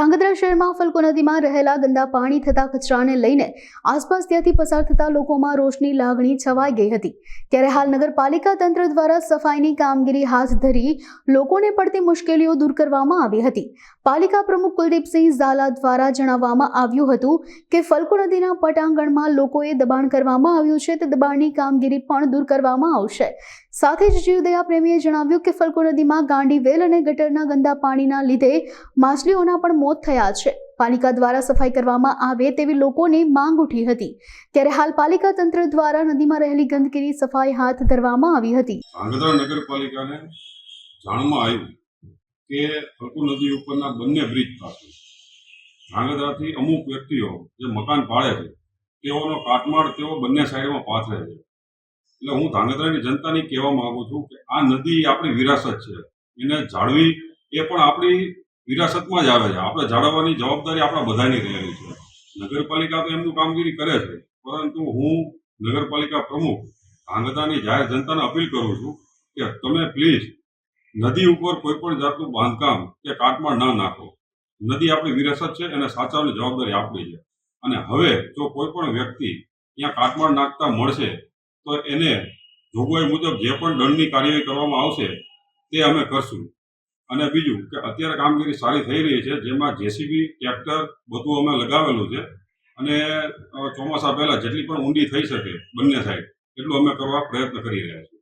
ધાંગધ્રા શહેરમાં ફલકો નદીમાં રહેલા ગંદા પાણી થતા કચરાને લઈને આસપાસ ત્યાંથી પસાર થતા લોકોમાં રોષની લાગણી છવાઈ ગઈ હતી. ત્યારે હાલ નગરપાલિકા તંત્ર દ્વારા સફાઈની કામગીરી હાથ ધરી લોકોને પડતી મુશ્કેલીઓ દૂર કરવામાં આવી હતી. પાલિકા પ્રમુખ કુલદીપસિંહ ઝાલા દ્વારા જણાવવામાં આવ્યું હતું કે ફલ્ગુ નદીના પટાંગણમાં લોકોએ દબાણ કરવામાં આવ્યું છે. તે દબાણની કામગીરી પણ દૂર કરવામાં આવશે. સાથે જ જીવદયા પ્રેમીએ જણાવ્યું કે ફલકો નદીમાં ગાંડી વેલ અને ગટરના ગંદા પાણીના લીધે માછલીઓના પણ મોત થયા છે. પાલિકા દ્વારા સફાઈ કરવામાં આવે તેવી લોકોની માંગ ઉઠી હતી. ત્યારે હાલ પાલિકા તંત્ર દ્વારા નદીમાં રહેલી ગંદકીની સફાઈ હાથ ધરવામાં આવી હતી. ધ્રાંગધ્રા નગરપાલિકાને જાણમાં આવ્યું કે ફલકો નદી ઉપરના બંને બ્રિજ પાસે ધ્રાંગધ્રાથી અમુક વ્યક્તિઓ જે મકાન પાડે છે, તેઓનો કાટમાળ તેઓ બંને સાઈડમાં પાથરે છે. એટલે હું ધાંગધ્રાની જનતાને કહેવા માંગુ છું કે આ નદી આપણી વિરાસત છે. એને જાળવી એ પણ આપણી વિરાસતમાં જ આવે છે. આપણે જાળવવાની જવાબદારી આપણા બધાની રહેલી છે. નગરપાલિકા તો એમનું કામગીરી કરે છે. પરંતુ હું નગરપાલિકા પ્રમુખ ધાંગધ્રાની જાહેર જનતાને અપીલ કરું છું કે તમે પ્લીઝ નદી ઉપર કોઈ પણ જાતનું બાંધકામ કે કાટમાળ ના નાખો. નદી આપણી વિરાસત છે, એને સાચવવાની જવાબદારી આપણી છે. અને હવે જો કોઈ પણ વ્યક્તિ ત્યાં કાટમાળ નાખતા મળશે તો એને જોગવાઈ મુજબ જે પણ દંડની કાર્યવાહી કરવામાં આવશે, તે અમે કરશું. અને બીજું કે અત્યારે કામગીરી સારી થઈ રહી છે, જેમાં જેસીબી, ટ્રેક્ટર બધું અમે લગાવેલું છે. અને ચોમાસા પહેલાં જેટલી પણ ઊંડી થઈ શકે, બંને સાઈડ, એટલું અમે કરવા પ્રયત્ન કરી રહ્યા છીએ.